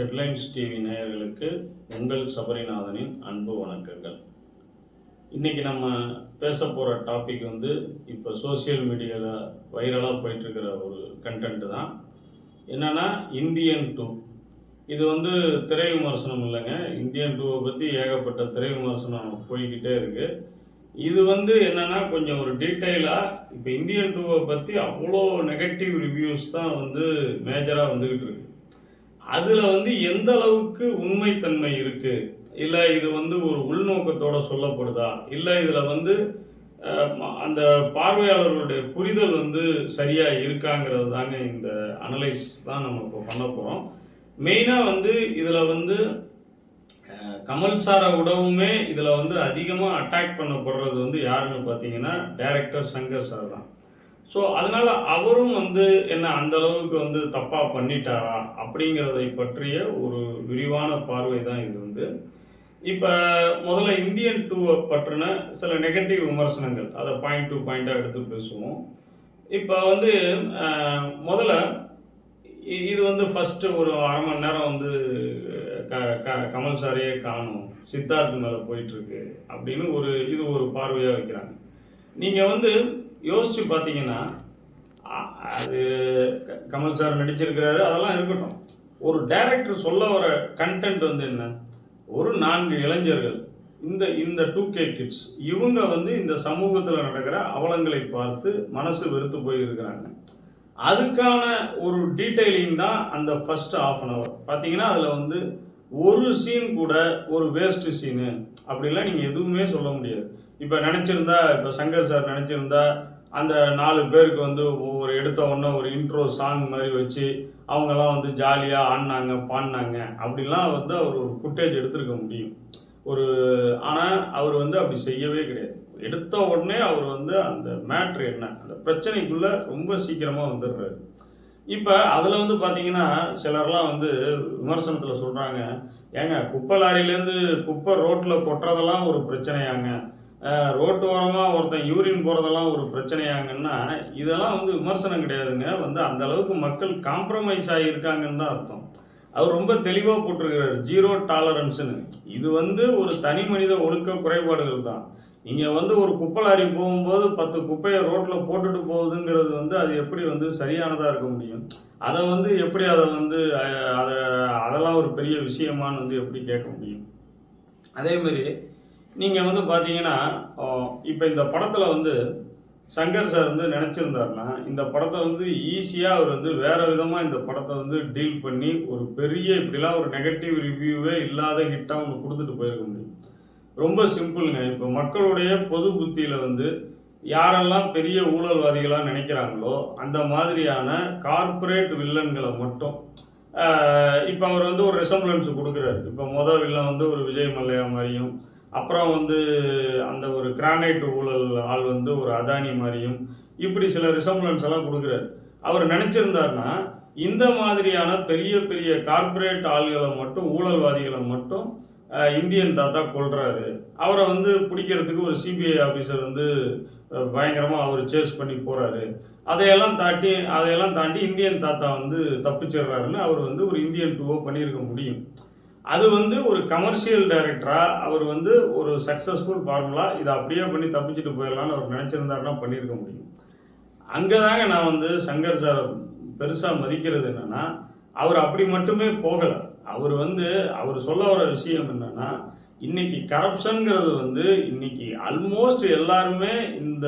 Headlines TV நேயர்களுக்கு உங்கள் சபரிநாதனின் அன்பு வணக்கங்கள். இன்னைக்கு நம்ம பேச போகிற டாபிக் வந்து இப்போ சோஷியல் மீடியாவில் வைரலாக போயிட்டுருக்கிற ஒரு கண்டென்ட்டு தான். என்னன்னா இந்தியன் டூ இது வந்து திரை விமர்சனம் இல்லைங்க. இந்தியன் டூவை பற்றி ஏகப்பட்ட திரை விமர்சனம் போய்கிட்டே இருக்குது இது வந்து என்னென்னா கொஞ்சம் ஒரு டீட்டெயிலாக இப்போ இந்தியன் டூவை பற்றி அவ்வளோ நெகட்டிவ் ரிவ்யூஸ் தான் வந்து மேஜராக வந்துக்கிட்டு இருக்கு. அதில் வந்து எந்த அளவுக்கு உண்மைத்தன்மை இருக்கு? இல்லை இது வந்து ஒரு உள்நோக்கத்தோட சொல்லப்படுதா? இல்லை இதில் வந்து அந்த பார்வையாளர்களுடைய புரிதல் வந்து சரியாக இருக்காங்கிறது தாங்க இந்த அனலைஸ் தான் நம்ம இப்போ பண்ண போகிறோம் மெயினாக வந்து இதில் வந்து கமல் சாரை விடவுமே இதில் வந்து அதிகமாக அட்டாக் பண்ணப்படுறது வந்து யாருன்னு பார்த்தீங்கன்னா டைரக்டர் சங்கர் சார் தான். ஸோ அதனால் அவரும் வந்து என்ன அந்த அளவுக்கு வந்து தப்பாக பண்ணிட்டாரா அப்படிங்கிறதை பற்றிய ஒரு விரிவான பார்வை தான் இது வந்து. இப்போ முதல்ல இந்தியன் டூவை பற்றின சில நெகட்டிவ் விமர்சனங்கள். அதை பாயிண்ட் டு பாயிண்ட்டாக எடுத்து பேசுவோம். இப்போ வந்து முதல்ல இது வந்து ஃபஸ்ட்டு ஒரு அரை மணி நேரம் வந்து க க கமல் சாரையே காணும். சித்தார்த் மேலே போயிட்டுருக்கு அப்படின்னு ஒரு இது ஒரு பார்வையாக வைக்கிறாங்க. நீங்கள் வந்து யோசிச்சு பார்த்தீங்கன்னா அது க- கமல் சார் நடிச்சிருக்கிறாரு அதெல்லாம் இருக்கட்டும். ஒரு டைரக்டர் சொல்ல வர கண்டென்ட் வந்து என்ன? ஒரு நான்கு இளைஞர்கள் இந்த இந்த டூ கே கிட்ஸ் இவங்க வந்து இந்த சமூகத்தில் நடக்கிற அவலங்களை பார்த்து மனசு வெறுத்து போயிருக்கிறாங்க. அதுக்கான ஒரு டீட்டெயிலிங் தான் அந்த ஃபர்ஸ்ட் ஆஃப் அன் ஹவர் பார்த்தீங்கன்னா அதில் வந்து ஒரு சீன் கூட ஒரு வேஸ்ட்டு சீனு அப்படிலாம் நீங்கள் எதுவுமே சொல்ல முடியாது. இப்போ நினச்சிருந்தா இப்போ சங்கர் சார் நினச்சிருந்தா அந்த நாலு பேருக்கு வந்து ஒவ்வொரு எடுத்த உடனே ஒரு இன்ட்ரோ சாங் மாதிரி வச்சு அவங்கெல்லாம் வந்து ஜாலியாக ஆடினாங்க பாடினாங்க. அப்படிலாம் வந்து அவர் ஒரு ஃபுட்டேஜ் எடுத்திருக்க முடியும். ஒரு ஆனால் அவர் வந்து அப்படி செய்யவே கிடையாது. எடுத்த உடனே அவர் வந்து அந்த மேட்ரு என்ன? அந்த பிரச்சனைக்குள்ளே ரொம்ப சீக்கிரமாக வந்துடுறாரு. இப்போ அதில் வந்து பார்த்தீங்கன்னா சிலர்லாம் வந்து விமர்சனத்தில் சொல்கிறாங்க ஏங்க குப்பை லாரியிலேருந்து குப்பை ரோட்டில் கொட்டுறதெல்லாம் ஒரு பிரச்சனையாங்க. ரோட்டோரமாக ரோட்டு ஓரமாக ஒருத்தன் யூரின் போகிறதெல்லாம் ஒரு பிரச்சனையாங்கன்னா இதெல்லாம் வந்து விமர்சனம் கிடையாதுங்க. வந்து அந்த அளவுக்கு மக்கள் காம்ப்ரமைஸ் ஆகியிருக்காங்கன்னு தான் அர்த்தம். அவர் ரொம்ப தெளிவாக போட்டிருக்கிறார் ஜீரோ டாலரன்ஸ்னு இது வந்து ஒரு தனி மனித ஒழுக்க குறைபாடுகள் தான். நீங்கள் வந்து ஒரு குப்பலாரி போகும்போது பத்து குப்பையை ரோட்டில் போட்டுட்டு போகுதுங்கிறது வந்து அது எப்படி வந்து சரியானதாக இருக்க முடியும்? அதை வந்து எப்படி அதை வந்து அதை அதெல்லாம் ஒரு பெரிய விஷயமான்னு வந்து எப்படி கேட்க முடியும்? அதே மாதிரி நீங்கள் வந்து பார்த்தீங்கன்னா இப்போ இந்த படத்தில் வந்து சங்கர் சார் வந்து நினச்சிருந்தாருன்னா இந்த படத்தை வந்து ஈஸியாக அவர் வந்து வேறு விதமாக இந்த படத்தை வந்து டீல் பண்ணி ஒரு பெரிய இப்படிலாம் ஒரு நெகட்டிவ் ரிவ்யூவே இல்லாத ஹிட்டாக அவங்க கொடுத்துட்டு போயிருக்க முடியும். ரொம்ப சிம்பிளுங்க இப்போ மக்களுடைய பொது புத்தியில் வந்து யாரெல்லாம் பெரிய ஊழல்வாதிகளாக நினைக்கிறாங்களோ அந்த மாதிரியான கார்ப்பரேட் வில்லன்களை மட்டும் இப்போ அவர் வந்து ஒரு ரெசம்பிளன்ஸ் கொடுக்குறாரு. இப்போ மொதல் வில்லன் வந்து ஒரு விஜய் மல்லையா மாதிரியும் அப்புறம் வந்து அந்த ஒரு கிரானைட் ஊழல் ஆள் வந்து ஒரு அதானி மாதிரியும் இப்படி சில ரிசம்பிளன்ஸ் எல்லாம் கொடுக்குறாரு. அவர் நினச்சிருந்தாருன்னா இந்த மாதிரியான பெரிய பெரிய கார்ப்பரேட் ஆள்களை மட்டும் ஊழல்வாதிகளை மட்டும் இந்தியன் தாத்தா கொள்றாரு அவரை வந்து பிடிக்கிறதுக்கு ஒரு சிபிஐ ஆஃபீஸர் வந்து பயங்கரமாக அவர் சேஸ் பண்ணி போகிறாரு அதையெல்லாம் தாண்டி அதையெல்லாம் தாண்டி இந்தியன் தாத்தா வந்து தப்பிச்சிடுறாருன்னு அவர் வந்து ஒரு இந்தியன் டூவோ பண்ணியிருக்க முடியும். அது வந்து ஒரு கமர்ஷியல் டைரக்டராக அவர் வந்து ஒரு சக்ஸஸ்ஃபுல் ஃபார்முலா இதை அப்படியே பண்ணி தப்பிச்சுட்டு போயிடலான்னு அவர் நினச்சிருந்தாருன்னா பண்ணியிருக்க முடியும். அங்கே தாங்க நான் வந்து சங்கர் சார் பெருசாக மதிக்கிறது என்னன்னா அவர் அப்படி மட்டுமே போகலை. அவர் வந்து அவர் சொல்ல வர விஷயம் என்னென்னா இன்னைக்கு கரப்ஷனுங்கிறது வந்து இன்னைக்கு ஆல்மோஸ்ட் எல்லாருமே இந்த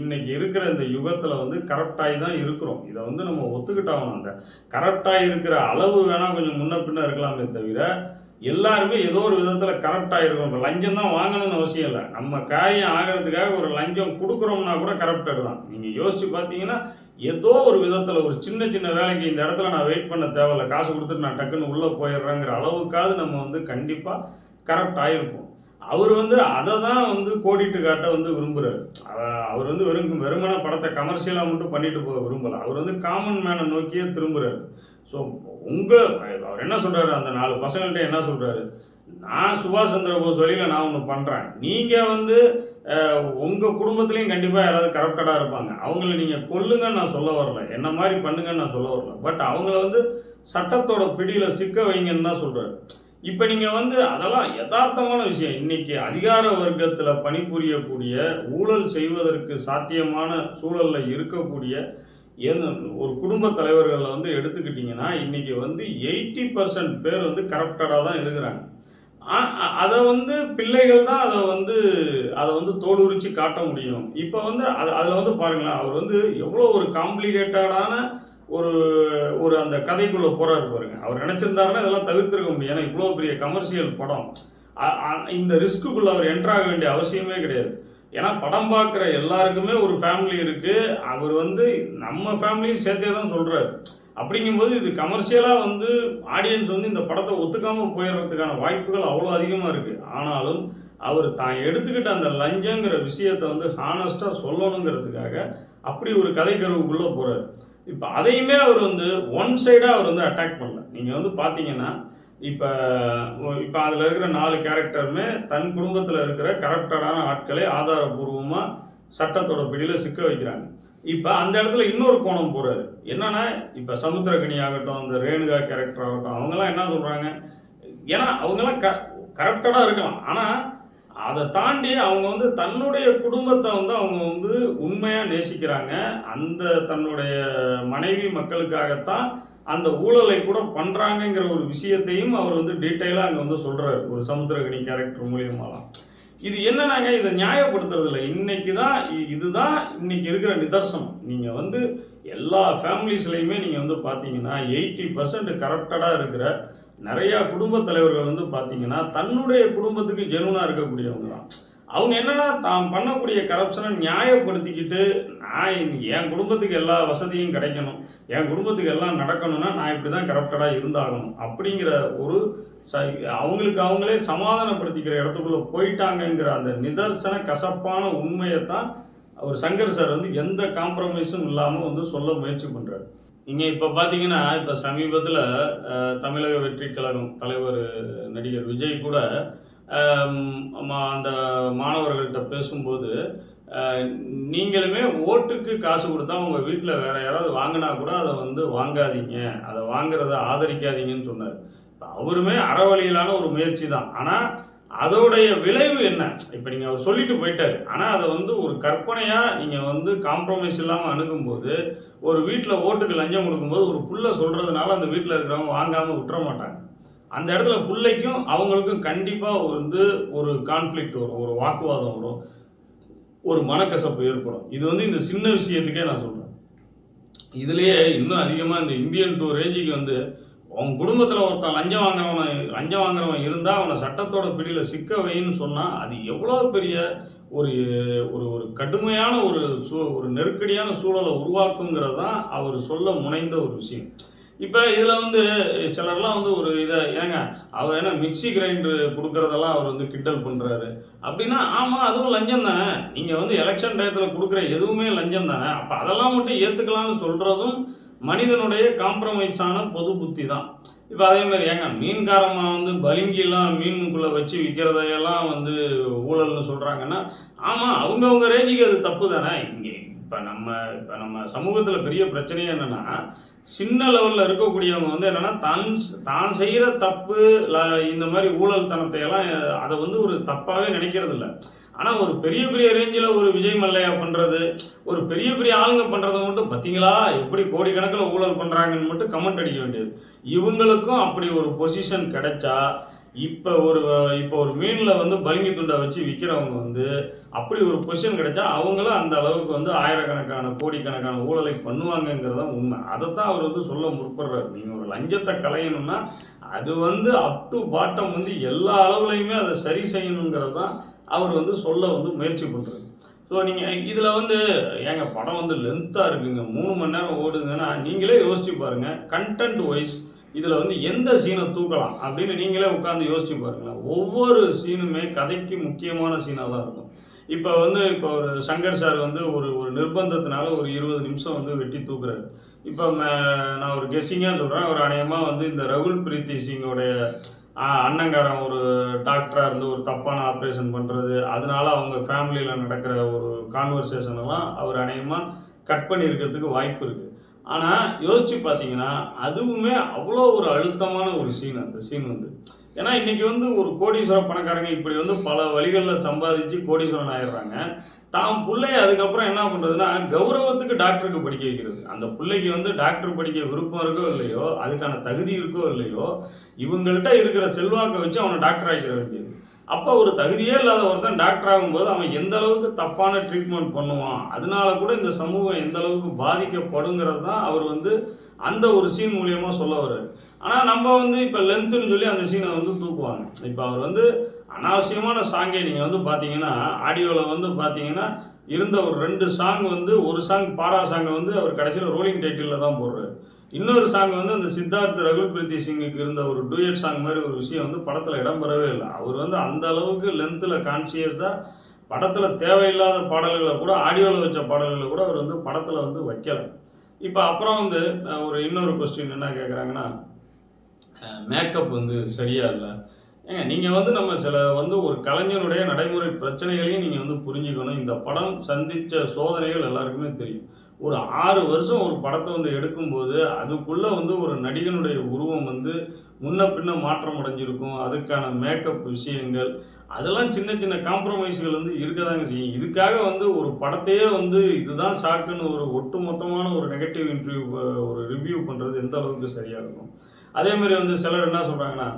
இன்னைக்கு இருக்கிற இந்த யுகத்தில் வந்து கரப்டாகி தான் இருக்கிறோம். இதை வந்து நம்ம ஒத்துக்கிட்டாகணும் அந்த. கரப்டாகி இருக்கிற அளவு வேணால் கொஞ்சம் முன்ன பின்ன இருக்கலாமே தவிர எல்லாருமே ஏதோ ஒரு விதத்தில் கரப்டாக இருக்கும் இப்போ லஞ்சம் தான் வாங்கணும்னு அவசியம் இல்லை. நம்ம காரியம் ஆகிறதுக்காக ஒரு லஞ்சம் கொடுக்குறோம்னா கூட கரப்டட் தான். நீங்கள் யோசிச்சு பார்த்தீங்கன்னா ஏதோ ஒரு விதத்தில் ஒரு சின்ன சின்ன வேலைக்கு இந்த இடத்துல நான் வெயிட் பண்ண தேவையில்ல. காசு கொடுத்துட்டு நான் டக்குன்னு உள்ளே போயிடுறேங்கிற அளவுக்காவது நம்ம வந்து கண்டிப்பாக கரெக்ட் ஆகிருப்போம் அவர் வந்து அதை தான் வந்து கோடிட்டு காட்ட வந்து விரும்புகிறார் அவர் வந்து வெறும் வெறுமன படத்தை கமர்ஷியலாக மட்டும் பண்ணிட்டு போக விரும்பலை. அவர் வந்து காமன் மேனை நோக்கியே திரும்புகிறார் ஸோ உங்கள் அவர் என்ன சொல்கிறாரு அந்த நாலு பசங்கள்கிட்ட என்ன சொல்கிறாரு நான் சுபாஷ் சந்திர போஸ் வழியில் நான் ஒன்று பண்ணுறேன் நீங்கள் வந்து உங்கள் குடும்பத்துலேயும் கண்டிப்பாக யாராவது கரப்டடாக இருப்பாங்க. அவங்கள நீங்கள் கொல்லுங்கன்னு நான் சொல்ல வரல. என்ன மாதிரி பண்ணுங்கன்னு நான் சொல்ல வரல. பட் அவங்கள வந்து சட்டத்தோட பிடியில் சிக்க வைங்கன்னு தான் சொல்கிறாரு இப்போ நீங்கள் வந்து அதெல்லாம் யதார்த்தமான விஷயம். இன்னைக்கு அதிகார வர்க்கத்தில் பணிபுரியக்கூடிய ஊழல் செய்வதற்கு சாத்தியமான சூழலில் இருக்கக்கூடிய ஒரு குடும்ப தலைவர்களில் வந்து எடுத்துக்கிட்டிங்கன்னா இன்னைக்கு வந்து எயிட்டி பர்சன்ட் பேர் வந்து கரப்டடாக தான் இருக்கிறாங்க. அதை வந்து பிள்ளைகள் தான் அதை வந்து அதை வந்து தோலுரிச்சு காட்ட முடியும். இப்போ வந்து அது அதில் வந்து பாருங்களேன் அவர் வந்து எவ்வளோ ஒரு காம்ப்ளிகேட்டடான ஒரு ஒரு அந்த கதைக்குள்ளே போகிறார் பாருங்க. அவர் நினச்சிருந்தாருன்னா இதெல்லாம் தவிர்த்திருக்க முடியும். ஏன்னா இவ்வளோ பெரிய கமர்ஷியல் படம். இந்த ரிஸ்க்குள்ளே அவர் என்ட்ராக வேண்டிய அவசியமே கிடையாது. ஏன்னா படம் பார்க்குற எல்லாருக்குமே ஒரு ஃபேமிலி இருக்குது அவர் வந்து நம்ம ஃபேமிலியும் சேர்த்தே தான் சொல்கிறாரு அப்படிங்கும்போது இது கமர்ஷியலாக வந்து ஆடியன்ஸ் வந்து இந்த படத்தை ஒத்துக்காமல் போயிடுறதுக்கான வாய்ப்புகள் அவ்வளோ அதிகமாக இருக்குது ஆனாலும் அவர் தான் எடுத்துக்கிட்ட அந்த லஞ்சங்கிற விஷயத்தை வந்து ஹானஸ்ட்டாக சொல்லணுங்கிறதுக்காக அப்படி ஒரு கதைக்கருவுக்குள்ளே போகிறார் இப்போ அதையுமே அவர் வந்து ஒன் சைடாக அவர் வந்து அட்டாக் பண்ணல. நீங்கள் வந்து பார்த்தீங்கன்னா இப்போ இப்போ அதில் இருக்கிற நாலு கேரக்டருமே தன் குடும்பத்தில் இருக்கிற கரப்டடான ஆட்களை ஆதாரபூர்வமாக சட்டத்தோட பிடியில் சிக்க வைக்கிறாங்க. இப்போ அந்த இடத்துல இன்னொரு கோணம் போகிறாரு என்னன்னா இப்போ சமுத்திரகனி ஆகட்டும் இந்த ரேணுகா கேரக்டர் ஆகட்டும் அவங்கெல்லாம் என்ன சொல்கிறாங்க ஏன்னா அவங்கெல்லாம் க கரப்டடாக இருக்கலாம். ஆனால் அதை தாண்டி அவங்க வந்து தன்னுடைய குடும்பத்தை வந்து அவங்க வந்து உண்மையாக நேசிக்கிறாங்க. அந்த தன்னுடைய மனைவி மக்களுக்காகத்தான் அந்த ஊழலை கூட பண்ணுறாங்கங்கிற ஒரு விஷயத்தையும் அவர் வந்து டீட்டெயிலாக அங்கே வந்து சொல்கிறார் ஒரு சமுத்திரகனி கேரக்டர் மூலியமாலாம். இது என்னன்னாங்க இதை நியாயப்படுத்துறது இல்லை இன்னைக்கு தான் இ- இதுதான் இன்னைக்கு இருக்கிற நிதர்சனம். நீங்கள் வந்து எல்லா ஃபேமிலிஸ்லையுமே நீங்கள் வந்து பார்த்தீங்கன்னா எயிட்டி பர்சன்ட் கரப்டடாக இருக்கிற நிறையா குடும்ப தலைவர்கள் வந்து பார்த்தீங்கன்னா தன்னுடைய குடும்பத்துக்கு ஜெனுவனாக இருக்கக்கூடியவங்க தான். அவங்க என்னன்னா தான் பண்ணக்கூடிய கரப்ஷனை நியாயப்படுத்திக்கிட்டு நான் என் குடும்பத்துக்கு எல்லா வசதியும் கிடைக்கணும். என் குடும்பத்துக்கு எல்லாம் நடக்கணும்னா நான் இப்படி தான் கரப்டடாக இருந்தாகணும். அப்படிங்கிற ஒரு ச அவங்களுக்கு அவங்களே சமாதானப்படுத்திக்கிற இடத்துக்குள்ளே போயிட்டாங்கங்கிற அந்த நிதர்சன கசப்பான உண்மையை தான் அவர் சங்கர் சார் வந்து எந்த காம்ப்ரமைஸும் இல்லாமல் வந்து சொல்ல முயற்சி பண்ணுறாரு இங்கே இப்போ பார்த்தீங்கன்னா இப்போ சமீபத்தில் தமிழக வெற்றி கழகம் தலைவர் நடிகர் விஜய் கூட அந்த மாணவர்கள்ட்ட பேசும்போது நீங்களுமே ஓட்டுக்கு காசு கொடுத்தா உங்கள் வீட்டில் வேறு யாராவது வாங்கினா கூட அதை வந்து வாங்காதீங்க. அதை வாங்குறத ஆதரிக்காதீங்கன்னு சொன்னார். அவருமே அறவழியிலான ஒரு முயற்சி தான். ஆனால் அதோடைய விளைவு என்ன? இப்போ நீங்கள் அவர் சொல்லிட்டு போயிட்டாரு. ஆனால் அதை வந்து ஒரு கற்பனையாக நீங்கள் வந்து காம்ப்ரமைஸ் இல்லாமல் அணுகும்போது ஒரு வீட்டில் ஓட்டுக்கு லஞ்சம் கொடுக்கும்போது ஒரு புள்ள சொல்கிறதுனால அந்த வீட்டில் இருக்கிறவங்க வாங்காமல் விட்டுற மாட்டாங்க. அந்த இடத்துல பிள்ளைக்கும் அவங்களுக்கும் கண்டிப்பாக வந்து ஒரு கான்ஃப்ளிக்ட் வரும் ஒரு வாக்குவாதம் வரும் ஒரு மனக்கசப்பு ஏற்படும். இது வந்து இந்த சின்ன விஷயத்துக்கே நான் சொல்கிறேன் இதுலேயே இன்னும் அதிகமாக இந்த இந்தியன் டூ ரேஞ்சுக்கு வந்து உன் குடும்பத்தில் ஒருத்தன் லஞ்சம் வாங்குறவன் லஞ்சம் வாங்குறவன் இருந்தால் அவனை சட்டத்தோட பிடியில் சிக்க வைன்னு சொன்னால் அது எவ்வளோ பெரிய ஒரு ஒரு ஒரு கடுமையான ஒரு சூ ஒரு நெருக்கடியான சூழலை உருவாக்குங்கிறது தான் அவர் சொல்ல முனைந்த ஒரு விஷயம். இப்போ இதில் வந்து சிலர்லாம் வந்து ஒரு இதை ஏங்க அவர் என்ன மிக்ஸி கிரைண்டர் கொடுக்குறதெல்லாம் அவர் வந்து கிண்டல் பண்ணுறாரு அப்படின்னா ஆமாம் அதுவும் லஞ்சம் தானே. நீங்கள் வந்து எலெக்ஷன் டயத்தில் கொடுக்குற எதுவுமே லஞ்சம் தானே. அப்போ அதெல்லாம் மட்டும் ஏற்றுக்கலாம்னு சொல்கிறதும் மனிதனுடைய காம்ப்ரமைஸான பொது புத்தி தான் இப்போ அதே மாதிரி ஏங்க மீன்காரமாக வந்து பலிங்கிலாம் மீனுக்குள்ளே வச்சு விற்கிறதையெல்லாம் வந்து ஊழல்னு சொல்கிறாங்கன்னா ஆமாம் அவங்கவுங்க ரேஞ்சுக்கு அது தப்பு தானே இங்கே இப்போ நம்ம இப்போ நம்ம சமூகத்தில் பெரிய பிரச்சனையே என்னென்னா சின்ன லெவலில் இருக்கக்கூடியவங்க வந்து என்னென்னா தான் தான் செய்கிற தப்பு ல- இந்த மாதிரி ஊழல் தனத்தையெல்லாம் அதை வந்து ஒரு தப்பாகவே நினைக்கிறது இல்லை ஆனால் ஒரு பெரிய பெரிய ரேஞ்சில் ஒரு விஜய் மல்லையா பண்ணுறது ஒரு பெரிய பெரிய ஆளுங்க பண்ணுறதை மட்டும் பார்த்தீங்களா எப்படி கோடிக்கணக்கில் ஊழல் பண்ணுறாங்கன்னு மட்டும் கமெண்ட் அடிக்க வேண்டியது. இவங்களுக்கும் அப்படி ஒரு பொசிஷன் கிடைச்சா இப்போ ஒரு இப்போ ஒரு மீனில் வந்து பலிங்கி துண்டை வச்சு விற்கிறவங்க வந்து அப்படி ஒரு பொசிஷன் கிடைச்சா அவங்களும் அந்த அளவுக்கு வந்து ஆயிரக்கணக்கான கோடிக்கணக்கான ஊழலை பண்ணுவாங்கங்கிறது தான் உண்மை. அதைத்தான் அவர் வந்து சொல்ல முற்படுறாரு. நீங்கள் ஒரு லஞ்சத்தை களையணும்னா அது வந்து அப் டு பாட்டம் வந்து எல்லா அளவுலையுமே அதை சரி செய்யணுங்கிறது தான் அவர் வந்து சொல்ல வந்து முயற்சி பண்ணுறாரு ஸோ நீங்கள் இதில் வந்து ஏங்க படம் வந்து லென்த்தாக இருக்குங்க. மூணு மணி நேரம் ஓடுதுங்கன்னா நீங்களே யோசிச்சு பாருங்கள் கண்டென்ட் வைஸ் இதில் வந்து எந்த சீனை தூக்கலாம்? அப்படின்னு நீங்களே உட்காந்து யோசிச்சு பாருங்களேன். ஒவ்வொரு சீனுமே கதைக்கு முக்கியமான சீனாக தான் இருக்கும். இப்போ வந்து இப்போ ஒரு சங்கர் சார் வந்து ஒரு ஒரு நிர்பந்தத்தினால ஒரு இருபது நிமிஷம் வந்து வெட்டி தூக்குறாரு. இப்போ நான் ஒரு கெஸ்ஸிங்காக சொல்கிறேன் ஒரு அநேகமாக வந்து இந்த ரகுல் பிரீத்தி சிங்கோடைய அண்ணங்காரன் ஒரு டாக்டராக இருந்து ஒரு தப்பான ஆப்ரேஷன் பண்ணுறது அதனால அவங்க ஃபேமிலியில் நடக்கிற ஒரு கான்வர்சேஷனெல்லாம் அவர் அநேகமாக கட் பண்ணியிருக்கிறதுக்கு வாய்ப்பு இருக்குது ஆனால் யோசிச்சு பார்த்தீங்கன்னா அதுவுமே அவ்வளோ ஒரு அழுத்தமான ஒரு சீன் அந்த சீன் வந்து. ஏன்னா இன்றைக்கி வந்து ஒரு கோடீஸ்வர பணக்காரங்க இப்படி வந்து பல வழிகளில் சம்பாதிச்சு கோடீஸ்வரன் ஆயிடுறாங்க. தாம் பிள்ளைய அதுக்கப்புறம் என்ன பண்ணுறதுன்னா கௌரவத்துக்கு டாக்டருக்கு படிக்க வைக்கிறது. அந்த பிள்ளைக்கு வந்து டாக்டர் படிக்க விருப்பம் இருக்கோ இல்லையோ அதுக்கான தகுதி இருக்கோ இல்லையோ இவங்கள்ட்ட இருக்கிற செல்வாக்கை வச்சு அவனை டாக்டர் ஆக்கிற வேண்டியது. அப்போ ஒரு தகுதியே இல்லாத ஒருத்தன் டாக்டர் ஆகும்போது அவன் எந்த அளவுக்கு தப்பான ட்ரீட்மெண்ட் பண்ணுவான்? அதனால கூட இந்த சமூகம் எந்த அளவுக்கு பாதிக்கப்படுங்கிறது தான் அவர் வந்து அந்த ஒரு சீன் மூலியமாக சொல்ல வர்றாரு. ஆனால் நம்ம வந்து இப்போ லென்த்துன்னு சொல்லி அந்த சீனை வந்து தூக்குவாங்க. இப்போ அவர் வந்து அனாவசியமான சாங்கை நீங்கள் வந்து பார்த்தீங்கன்னா ஆடியோவில் வந்து பார்த்தீங்கன்னா இருந்த ஒரு ரெண்டு சாங் வந்து ஒரு சாங் பாரா சாங்கை வந்து அவர் கடைசியில் ரோலிங் டைட்டிலில் தான் போடுறாரு. இன்னொரு சாங் வந்து அந்த சித்தார்த் ரகுல் பிரீத்தி சிங்குக்கு இருந்த ஒரு டூயட் சாங் மாதிரி ஒரு விஷயம் வந்து படத்தில் இடம்பெறவே இல்லை. அவர் வந்து அந்த அளவுக்கு லென்த்தில் கான்சியஸாக படத்தில் தேவையில்லாத பாடல்களை கூட ஆடியோவில் வச்ச பாடல்களை கூட அவர் வந்து படத்தில் வந்து வைக்கலை. இப்போ அப்புறம் வந்து ஒரு இன்னொரு கொஸ்டின் என்ன கேட்குறாங்கன்னா மேக்கப் வந்து சரியாக இல்லை? ஏங்க நீங்கள் வந்து நம்ம சில வந்து ஒரு கலைஞனுடைய நடைமுறை பிரச்சனைகளையும் நீங்கள் வந்து புரிஞ்சுக்கணும். இந்த படம் சந்தித்த சோதனைகள் எல்லாருக்குமே தெரியும். ஒரு ஆறு வருஷம் ஒரு படத்தை வந்து எடுக்கும்போது அதுக்குள்ளே வந்து ஒரு நடிகனுடைய உருவம் வந்து முன்ன பின்ன மாற்றம் அடைஞ்சிருக்கும். அதுக்கான மேக்கப் விஷயங்கள் அதெல்லாம் சின்ன சின்ன காம்ப்ரமைஸ்கள் வந்து இருக்க தாங்க செய்யும். இதுக்காக வந்து ஒரு படத்தையே வந்து இதுதான் ஷாக்குன்னு ஒரு ஒட்டுமொத்தமான ஒரு நெகட்டிவ் இன்டர்வியூ ஒரு ரிவ்யூ பண்ணுறது எந்த அளவுக்கு சரியாக இருக்கும்? அதே மாதிரி வந்து சிலர் என்ன சொல்கிறாங்கன்னா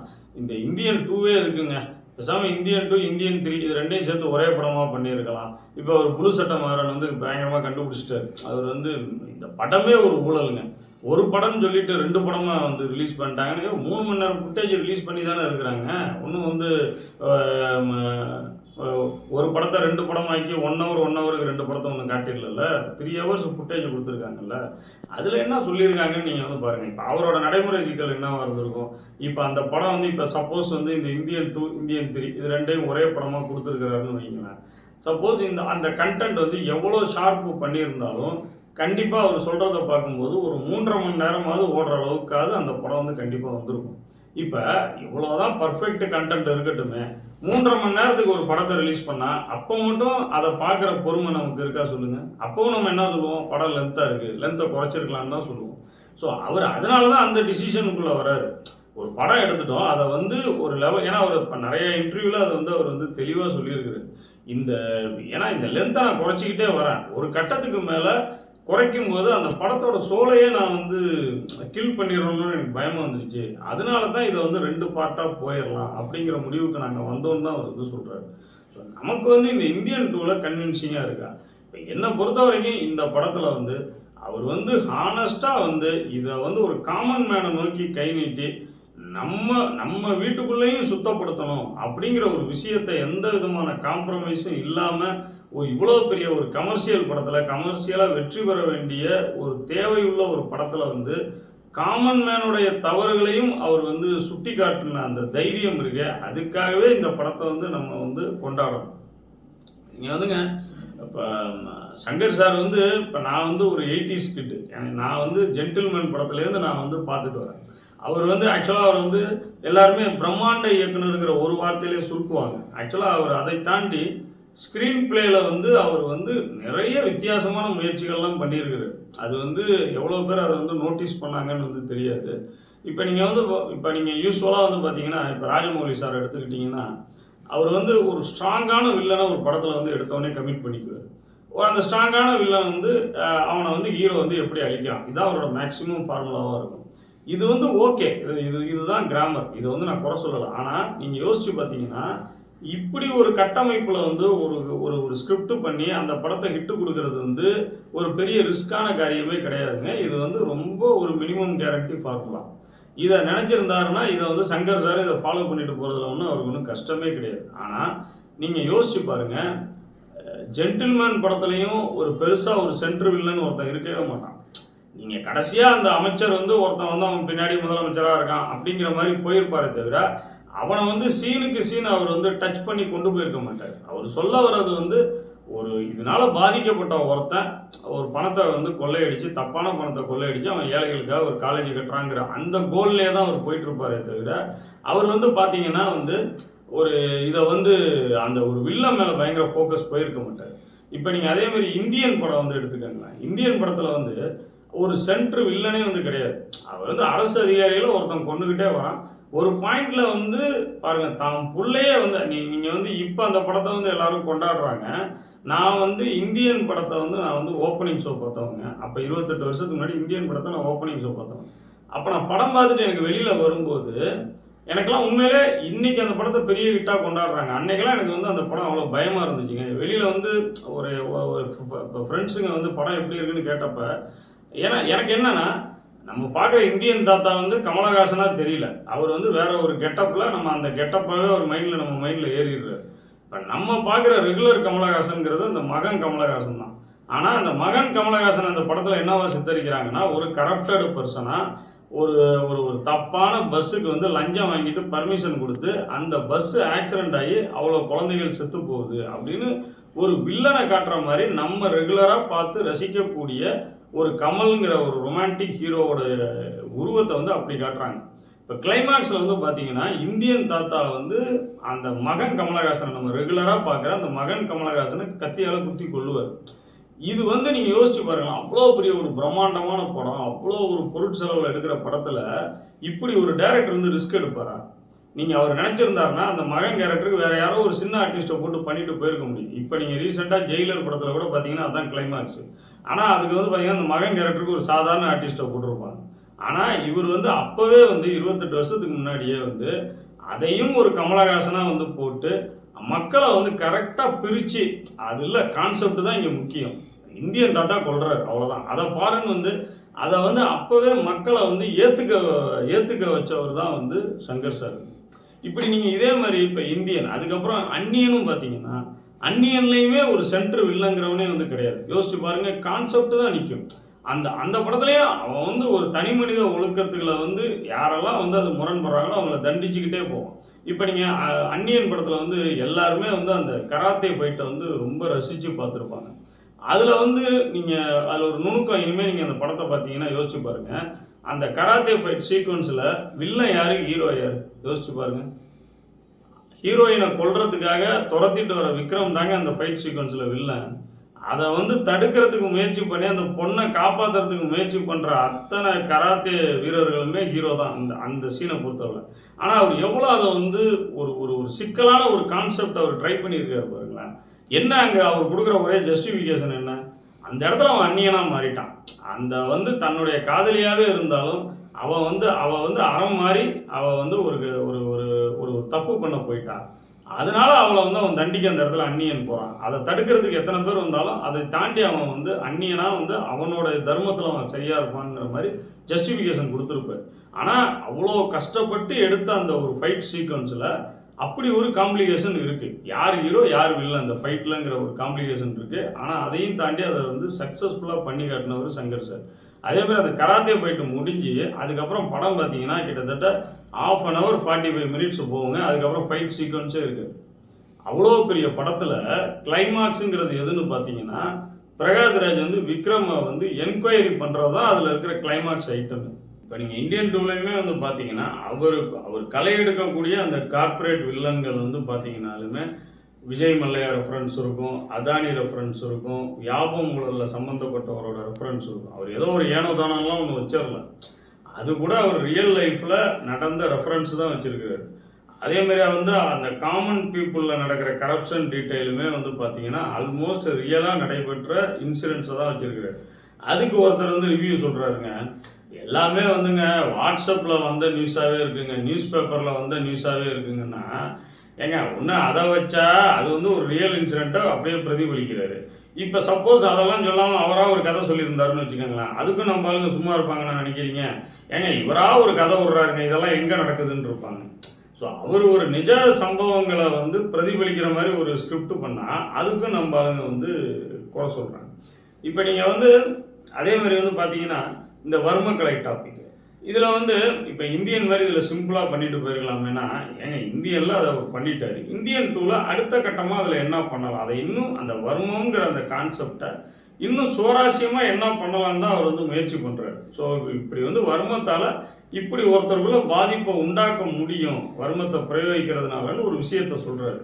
இந்த இந்தியன் டூவே இருக்குங்க. பேசாமல் இந்தியன் டூ இந்தியன் த்ரீ இது ரெண்டையும் சேர்த்து ஒரே படமாக பண்ணியிருக்கலாம். இப்போ ஒரு புது சட்ட மாறன் வந்து பயங்கரமாக கண்டுபிடிச்சிட்டார். அவர் வந்து இந்த படமே ஒரு ஊழலுங்க. ஒரு படம்னு சொல்லிட்டு ரெண்டு படமாக வந்து ரிலீஸ் பண்ணிட்டாங்கன்னு மூணு மணி நேரம் ஃபுட்டேஜ் ரிலீஸ் பண்ணி தானே இருக்கிறாங்க. ஒன்றும் வந்து ஒரு படத்தை ரெண்டு படமாக்கி ஒன் ஹவர் ஒன் ஹவருக்கு ரெண்டு படத்தை ஒன்று காட்டிடல த்ரீ ஹவர்ஸ் ஃபுட்டேஜ் கொடுத்துருக்காங்கல்ல அதில் என்ன சொல்லியிருக்காங்கன்னு நீங்கள் வந்து பாருங்கள் இப்போ அவரோட நடைமுறை சிக்கல் என்னவாக இருந்திருக்கும்? இப்போ அந்த படம் வந்து இப்போ சப்போஸ் வந்து இந்த இந்தியன் டூ இந்தியன் த்ரீ இது ரெண்டையும் ஒரே படமாக கொடுத்துருக்காருன்னு வைங்களேன். சப்போஸ் இந்த அந்த கண்டென்ட் வந்து எவ்வளோ ஷார்ப்பு பண்ணியிருந்தாலும் கண்டிப்பாக அவர் சொல்கிறத பார்க்கும்போது ஒரு மூன்றரை மணி நேரமாவது ஓடுற அளவுக்காவது அந்த படம் வந்து கண்டிப்பாக வந்திருக்கும். இப்போ இவ்வளோதான் பர்ஃபெக்ட் கண்டென்ட் இருக்கட்டுமே மூன்றரை மணி நேரத்துக்கு ஒரு படத்தை ரிலீஸ் பண்ணால் அப்போ மட்டும் அதை பார்க்குற பொறுமை நமக்கு இருக்கா சொல்லுங்கள் அப்போவும் நம்ம என்ன சொல்லுவோம்? படம் லென்த்தாக இருக்குது லென்த்தை குறைச்சிருக்கலான்னு தான் சொல்லுவோம். ஸோ அவர் அதனால தான் அந்த டிசிஷனுக்குள்ளே வராரு ஒரு படம் எடுத்துட்டோம். அதை வந்து ஒரு லெவல் ஏன்னா அவர் இப்போ நிறைய இன்டர்வியூவில் அதை வந்து அவர் வந்து தெளிவாக சொல்லியிருக்காரு இந்த ஏன்னா இந்த லென்த்தை நான் குறைச்சிக்கிட்டே வரேன். ஒரு கட்டத்துக்கு மேலே குறைக்கும் போது அந்த படத்தோட சோலையே நான் வந்து கில் பண்ணிடணும்னு எனக்கு பயமாக வந்துருச்சு அதனால தான் இதை வந்து ரெண்டு பார்ட்டாக போயிடலாம் அப்படிங்கிற முடிவுக்கு நாங்கள் வந்தோம்னு தான் அவர் வந்து சொல்கிறாரு ஸோ நமக்கு வந்து இந்த இந்தியன் டூவில் கன்வின்சிங்காக இருக்கா? இப்போ என்னை பொறுத்த வரைக்கும் இந்த படத்தில் வந்து அவர் வந்து ஹானஸ்ட்டாக வந்து இதை வந்து ஒரு காமன் மேனை நோக்கி கை நீட்டி நம்ம நம்ம வீட்டுக்குள்ளேயும் சுத்தப்படுத்தணும் அப்படிங்கிற ஒரு விஷயத்தை எந்த விதமான காம்ப்ரமைஸும் இல்லாமல் இவ்வளோ பெரிய ஒரு கமர்ஷியல் படத்தில் கமர்ஷியலாக வெற்றி பெற வேண்டிய ஒரு தேவையுள்ள ஒரு படத்தில் வந்து காமன் மேனுடைய தவறுகளையும் அவர் வந்து சுட்டி காட்டின அந்த தைரியம் இருக்கு அதுக்காகவே இந்த படத்தை வந்து நம்ம வந்து கொண்டாடணும். நீங்கள் வந்துங்க இப்போ சங்கர் சார் வந்து இப்போ நான் வந்து ஒரு எயிட்டிஸ் கிட்டு நான் வந்து ஜென்டில்மேன் படத்துலேருந்து நான் வந்து பார்த்துட்டு வரேன். அவர் வந்து ஆக்சுவலாக அவர் வந்து எல்லாருமே பிரம்மாண்ட இயக்குனருங்கிற ஒரு வார்த்தையிலே சுருக்குவாங்க. ஆக்சுவலாக அவர் அதை தாண்டி ஸ்க்ரீன் பிளேயில் வந்து அவர் வந்து நிறைய வித்தியாசமான முயற்சிகள்லாம் பண்ணியிருக்காரு. அது வந்து எவ்வளோ பேர் அதை வந்து நோட்டீஸ் பண்ணாங்கன்னு வந்து தெரியாது. இப்போ நீங்கள் வந்து இப்போ நீங்கள் யூஸ்வலாக வந்து பார்த்தீங்கன்னா இப்போ ராஜமௌலி சார் எடுத்துக்கிட்டிங்கன்னா அவர் வந்து ஒரு ஸ்ட்ராங்கான வில்லனை ஒரு படத்தில் வந்து எடுத்தவொடனே கமிட் பண்ணிக்குவார். ஒரு அந்த ஸ்ட்ராங்கான வில்லன் வந்து அவனை வந்து ஹீரோ வந்து எப்படி அழிக்கிறான் இதுதான் அவரோட மேக்ஸிமம் ஃபார்முலாவாக இருக்கும். இது வந்து ஓகே இது இது இதுதான் கிராமர் இது வந்து நான் குறை சொல்லலை. ஆனால் நீங்கள் யோசிச்சு பார்த்தீங்கன்னா இப்படி ஒரு கட்டமைப்பில் வந்து ஒரு ஒரு ஒரு ஸ்கிரிப்ட் பண்ணி அந்த படத்தை ஹிட்டு கொடுக்கறது வந்து ஒரு பெரிய ரிஸ்கான காரியமே கிடையாதுங்க. இது வந்து ரொம்ப ஒரு மினிமம் கேரண்டி ஃபார்முலா இதை நினச்சிருந்தாருன்னா இதை வந்து சங்கர் சார் இதை ஃபாலோ பண்ணிட்டு போகிறதுல ஒன்றும் அவருக்கு ஒன்றும் கஷ்டமே கிடையாது. ஆனால் நீங்கள் யோசிச்சு பாருங்கள் ஜென்டில்மேன் படத்துலையும் ஒரு பெருசாக ஒரு சென்ட்ரு வில்லன் ஒருத்தன் இருக்கவே மாட்டான். நீங்கள் கடைசியாக அந்த அமைச்சர் வந்து ஒருத்தன் வந்து அவன் பின்னாடி முதலமைச்சராக இருக்கான் அப்படிங்கிற மாதிரி போயிருப்பாரு தவிர அவனை வந்து சீனுக்கு சீன் அவர் வந்து டச் பண்ணி கொண்டு போயிருக்க மாட்டார். அவர் சொல்ல வர்றது வந்து ஒரு இதனால பாதிக்கப்பட்ட ஒருத்தன் ஒரு பணத்தை வந்து கொள்ளையடிச்சு தப்பான பணத்தை கொள்ளையடிச்சு அவன் ஏழைகளுக்காக ஒரு காலேஜ் கட்டுறாங்கிற அந்த கோல்லே தான் அவர் போயிட்டு இருப்பாரே தவிர அவர் வந்து பார்த்தீங்கன்னா வந்து ஒரு இதை வந்து அந்த ஒரு வில்லம் மேலே பயங்கர ஃபோக்கஸ் போயிருக்க மாட்டார். இப்போ நீங்கள் அதே மாதிரி இந்தியன் படம் வந்து எடுத்துக்கங்களேன். இந்தியன் படத்தில் வந்து ஒரு சென்ட்ரு வில்லனே வந்து கிடையாது. அவர் வந்து அரசு அதிகாரிகளும் ஒருத்தன் கொண்டுகிட்டே வரான். ஒரு பாயிண்ட்ல வந்து பாருங்க தாம் பிள்ளையே வந்து நீ நீங்கள் வந்து இப்போ அந்த படத்தை வந்து எல்லாரும் கொண்டாடுறாங்க. நான் வந்து இந்தியன் படத்தை வந்து நான் வந்து ஓப்பனிங் ஷோ பார்த்தவங்க. அப்போ இருபத்தெட்டு வருஷத்துக்கு முன்னாடி இந்தியன் படத்தை நான் ஓப்பனிங் ஷோ பார்த்தவங்க. அப்போ நான் படம் பார்த்துட்டு எனக்கு வெளியில் வரும்போது எனக்கெல்லாம் உண்மையிலே இன்னைக்கு அந்த படத்தை பெரிய ஹிட்டாக கொண்டாடுறாங்க. அன்னைக்கெல்லாம் எனக்கு வந்து அந்த படம் அவ்வளோ பயமாக இருந்துச்சுங்க. வெளியில் வந்து ஒரு ஃப்ரெண்ட்ஸுங்க வந்து படம் எப்படி இருக்குன்னு கேட்டப்போ ஏன்னா எனக்கு என்னன்னா நம்ம பார்க்குற இந்தியன் தாத்தா வந்து கமலஹாசனாக தெரியல. அவர் வந்து வேற ஒரு கெட்டப்பில் நம்ம அந்த கெட்டப்பாகவே ஒரு மைண்டில் நம்ம மைண்டில் ஏறிடுறாரு. இப்போ நம்ம பார்க்குற ரெகுலர் கமலஹாசனுங்கிறது அந்த மகன் கமலஹாசன் தான். ஆனால் அந்த மகன் கமலஹாசன் அந்த படத்தில் என்னவா சித்தரிக்கிறாங்கன்னா ஒரு கரப்டடு பர்சனாக ஒரு ஒரு ஒரு தப்பான பஸ்ஸுக்கு வந்து லஞ்சம் வாங்கிட்டு பர்மிஷன் கொடுத்து அந்த பஸ்ஸு ஆக்சிடென்ட் ஆகி அவ்வளோ குழந்தைகள் செத்து போகுது அப்படின்னு ஒரு வில்லனை காட்டுற மாதிரி நம்ம ரெகுலராக பார்த்து ரசிக்கக்கூடிய ஒரு கமல்ங்கிற ஒரு ரொமான்டிக் ஹீரோவோட உருவத்தை வந்து அப்படி காட்டுறாங்க. இப்போ கிளைமேக்ஸில் வந்து பார்த்தீங்கன்னா இந்தியன் தாத்தா வந்து அந்த மகன் கமலஹாசனை நம்ம ரெகுலராக பார்க்குற அந்த மகன் கமலஹாசனை கத்தியால் குத்தி கொள்ளுவார் இது வந்து நீங்கள் யோசிச்சு பாருங்கள் அவ்வளோ பெரிய ஒரு பிரம்மாண்டமான படம் அவ்வளோ ஒரு பொருட்செலவில் எடுக்கிற படத்தில் இப்படி ஒரு டேரக்டர் வந்து ரிஸ்க் எடுப்பாரா? நீங்கள் அவர் நினச்சிருந்தாருன்னா அந்த மகன் கேரக்டருக்கு வேறு யாரோ ஒரு சின்ன ஆர்டிஸ்ட்டை போட்டு பண்ணிட்டு போயிருக்க முடியும். இப்போ நீங்கள் ரீசெண்டாக ஜெயிலர் படத்தில் கூட பார்த்தீங்கன்னா அதுதான் கிளைமாக்ஸ் ஆனால் அதுக்கு வந்து பார்த்தீங்கன்னா அந்த மகன் கேரக்டருக்கு ஒரு சாதாரண ஆர்டிஸ்ட்டை போட்டிருப்பாங்க. ஆனால் இவர் வந்து அப்போவே வந்து இருபத்தெட்டு வருஷத்துக்கு முன்னாடியே வந்து அதையும் ஒரு கமலஹாசனாக வந்து போட்டு மக்களை வந்து கரெக்டாக பிரித்து அதில் கான்செப்ட் தான் இங்கே முக்கியம். இந்தியன் தாத்தா கொள்றாரு அவ்வளோதான் அதை பாருன்னு வந்து அதை வந்து அப்போவே மக்களை வந்து ஏற்றுக்க ஏற்றுக்க வச்சவர் தான் வந்து சங்கர் சார் இப்படி நீங்கள் இதே மாதிரி இப்போ இந்தியன் அதுக்கப்புறம் அந்நியனும் பார்த்தீங்கன்னா அந்நியன்லையுமே ஒரு சென்டர் வில்லங்கிறவனே வந்து கிடையாது. யோசிச்சு பாருங்க கான்செப்ட் தான் நிற்கும் அந்த அந்த படத்துலேயே அவன் வந்து ஒரு தனி மனித ஒழுக்கத்துக்களை வந்து யாரெல்லாம் வந்து அது முரண்படுறாங்களோ அவங்கள தண்டிச்சுக்கிட்டே போவோம் இப்போ நீங்கள் அந்நியன் படத்தில் வந்து எல்லாருமே வந்து அந்த கராத்தே ஃபைட்டை வந்து ரொம்ப ரசித்து பார்த்துருப்பாங்க. அதில் வந்து நீங்கள் அதில் ஒரு நுணுக்கம் இனிமேல் நீங்கள் அந்த படத்தை பார்த்தீங்கன்னா யோசிச்சு பாருங்கள் அந்த கராத்தே ஃபைட் சீக்வன்ஸில் வில்லன் யாரு? ஹீரோ யார்? யோசிச்சு பாருங்கள் ஹீரோயினை கொல்றதுக்காக துரத்திட்டு வர விக்ரம் தாங்க அந்த ஃபைட் சீக்வன்ஸில் வில்லன் அதை வந்து தடுக்கிறதுக்கு முயற்சி பண்ணி அந்த பொண்ணை காப்பாற்றுறதுக்கு முயற்சி பண்ணுற அத்தனை கராத்தே வீரர்களுமே ஹீரோ தான் அந்த அந்த சீனை பொறுத்தவரை. ஆனால் அவர் எவ்வளோ அதை வந்து ஒரு ஒரு ஒரு சிக்கலான ஒரு கான்செப்ட் அவர் ட்ரை பண்ணியிருக்காரு பாருங்களேன். என்ன அங்கே அவர் கொடுக்குற ஒரே ஜஸ்டிஃபிகேஷன் என்ன? அந்த இடத்துல அவன் அந்நியனாக மாறிட்டான். அந்த வந்து தன்னுடைய காதலியாகவே இருந்தாலும் அவன் வந்து அவள் வந்து அறம் மாறி அவள் வந்து ஒரு ஒரு ஒரு ஒரு தப்பு பண்ண போயிட்டான் அதனால அவளை வந்து அவன் தண்டிக்க அந்த இடத்துல அந்நியன் போகிறான் அதை தடுக்கிறதுக்கு எத்தனை பேர் வந்தாலும் அதை தாண்டி அவன் வந்து அந்நியனாக வந்து அவனோட தர்மத்தில் அவன் சரியாக இருப்பான்ங்கிற மாதிரி ஜஸ்டிஃபிகேஷன் கொடுத்துருப்பார். ஆனால் அவ்வளோ கஷ்டப்பட்டு எடுத்த அந்த ஒரு ஃபைட் சீக்வன்ஸில் அப்படி ஒரு காம்ப்ளிகேஷன் இருக்குது யார் ஹீரோ யார் இல்லை அந்த ஃபைட்லங்கிற ஒரு காம்ப்ளிகேஷன் இருக்குது ஆனால் அதையும் தாண்டி அதை வந்து சக்ஸஸ்ஃபுல்லாக பண்ணி காட்டினவர் சங்கர் சார். அதே மாதிரி அந்த கராத்தே போயிட்டு முடிஞ்சு அதுக்கப்புறம் படம் பார்த்தீங்கன்னா கிட்டத்தட்ட half an hour forty five minutes போகுங்க அதுக்கப்புறம் ஃபைட் சீக்வன்ஸே இருக்குது அவ்வளோ பெரிய படத்தில் கிளைமாக்ஸுங்கிறது எதுன்னு பார்த்தீங்கன்னா பிரகாஷ்ராஜ் வந்து விக்ரமை வந்து என்கொயரி பண்ணுறது தான் அதில் இருக்கிற கிளைமாக்ஸ் ஐட்டம் இப்போ நீங்கள் இந்தியன் டூலையுமே வந்து பார்த்தீங்கன்னா அவர் அவர் கலை எடுக்கக்கூடிய அந்த கார்ப்பரேட் வில்லன்கள் வந்து பார்த்தீங்கன்னாலுமே விஜய் மல்லையா ரெஃபரன்ஸ் இருக்கும் அதானி ரெஃபரன்ஸ் இருக்கும் யாபம் ஊழலில் சம்மந்தப்பட்டவரோட ரெஃபரன்ஸ் இருக்கும். அவர் ஏதோ ஒரு ஏனோ தானம்லாம் ஒன்று வச்சிடல அது கூட அவர் ரியல் லைஃப்பில் நடந்த ரெஃபரன்ஸ் தான் வச்சுருக்காரு அதே மாதிரி வந்து அந்த காமன் பீப்புளில் நடக்கிற கரப்ஷன் டீட்டெயிலுமே வந்து பார்த்தீங்கன்னா ஆல்மோஸ்ட் ரியலாக நடைபெற்ற இன்சிடென்ட்ஸை தான் வச்சுருக்காரு அதுக்கு ஒருத்தர் வந்து ரிவ்யூ சொல்கிறாருங்க எல்லாமே வந்துங்க வாட்ஸ்அப்பில் வந்த நியூஸாகவே இருக்குங்க நியூஸ் பேப்பரில் வந்த நியூஸாகவே இருக்குங்கன்னா ஏங்க ஒன்று அதை வச்சா அது வந்து ஒரு ரியல் இன்சிடெண்ட்டை அப்படியே பிரதிபலிக்கிறாரு. இப்போ சப்போஸ் அதெல்லாம் சொல்லாமல் அவராக ஒரு கதை சொல்லியிருந்தாருன்னு வச்சுக்கோங்களேன். அதுக்கும் நம்ம ஆளுங்க சும்மா இருப்பாங்கன்னு நினைக்கிறீங்க? ஏங்க இவராக ஒரு கதை விடுறாருங்க இதெல்லாம் எங்கே நடக்குதுன்னு இருப்பாங்க. ஸோ அவர் ஒரு நிஜ சம்பவங்களை வந்து பிரதிபலிக்கிற மாதிரி ஒரு ஸ்கிரிப்ட் பண்ணால் அதுக்கும் நம்ம ஆளுங்க வந்து குறை சொல்கிறாங்க இப்போ நீங்கள் வந்து அதே மாதிரி வந்து பார்த்தீங்கன்னா இந்த வர்மக்கலை டாபிக் இதில் வந்து இப்போ இந்தியன் மாதிரி இதில் சிம்பிளாக பண்ணிட்டு போயிருக்கலாமேனா ஏங்க இந்தியனில் அதை பண்ணிட்டாரு. இந்தியன் டூவில் அடுத்த கட்டமாக அதில் என்ன பண்ணலாம்? அதை இன்னும் அந்த வர்மங்கிற அந்த கான்செப்டை இன்னும் சுவாரஸ்யமாக என்ன பண்ணலான்னு தான் அவர் வந்து முயற்சி பண்ணுறாரு ஸோ இப்படி வந்து வர்மத்தால் இப்படி ஒருத்தருக்குள்ள பாதிப்பை உண்டாக்க முடியும் வர்மத்தை பிரயோகிக்கிறதுனாலன்னு ஒரு விஷயத்த சொல்கிறாரு